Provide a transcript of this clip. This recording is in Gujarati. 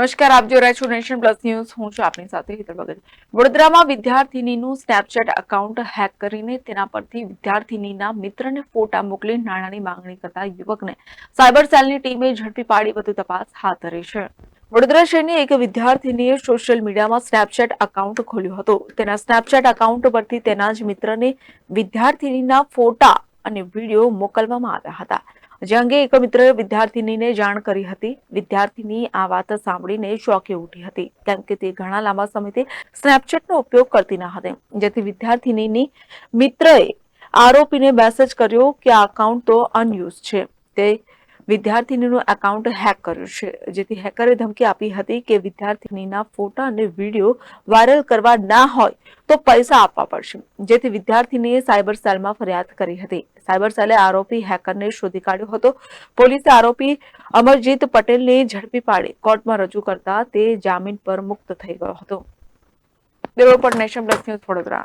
નમસ્કાર, આપ જોઈ રહ્યા છો નેશન પ્લસ ન્યૂઝ. હું છું આપની સાથે હિતલ ભગત. વડોદરામાં વિદ્યાર્થિનીનું સ્નેપચેટ એકાઉન્ટ હેક કરીને તેના પરથી વિદ્યાર્થિનીના મિત્રને ફોટા મોકલી નાણાંની માંગણી કરતા યુવકને સાયબર સેલની ટીમે ઝડપી પાડી વધુ તપાસ હાથ ધરી છે. વડોદરા શહેરની એક વિદ્યાર્થિનીએ સોશિયલ મીડિયામાં સ્નેપચેટ એકાઉન્ટ ખોલ્યું હતું. તેના સ્નેપચેટ એકાઉન્ટ પરથી તેના જ મિત્રને વિદ્યાર્થિનીના ફોટા અને વીડિયો મોકલવામાં આવ્યા હતા. જે અંગે એક મિત્ર વિદ્યાર્થિનીને જાણ કરી હતી. વિદ્યાર્થીની આ વાત સાંભળીને ચોંકી ઉઠી હતી, કેમ કે તે ઘણા લાંબા સમયથી સ્નેપચેટનો ઉપયોગ કરતી ન હતી. જેથી વિદ્યાર્થિનીની મિત્રએ આરોપીને મેસેજ કર્યો કે આ અકાઉન્ટ તો અનયુઝ છે. તે વિદ્યાર્થિનીનું એકાઉન્ટ હેક કર્યું છે. જેથી હેકરે ધમકી આપી હતી કે વિદ્યાર્થિનીના ફોટા અને વીડિયો વાયરલ કરવા ના હોય તો પૈસા આપવા પડશે. જેથી વિદ્યાર્થિનીએ સાયબર સેલમાં ફરિયાદ કરી હતી. સાયબર સેલે આરોપી હેકરને શોધી કાઢ્યો હતો. પોલીસે આરોપી અમરજીત પટેલને ઝડપી પાડી કોર્ટમાં રજૂ કરતા તે જામીન પર મુક્ત થઈ ગયો હતો. બ્યુરો પણ પ્લસ ન્યૂઝ વડોદરા.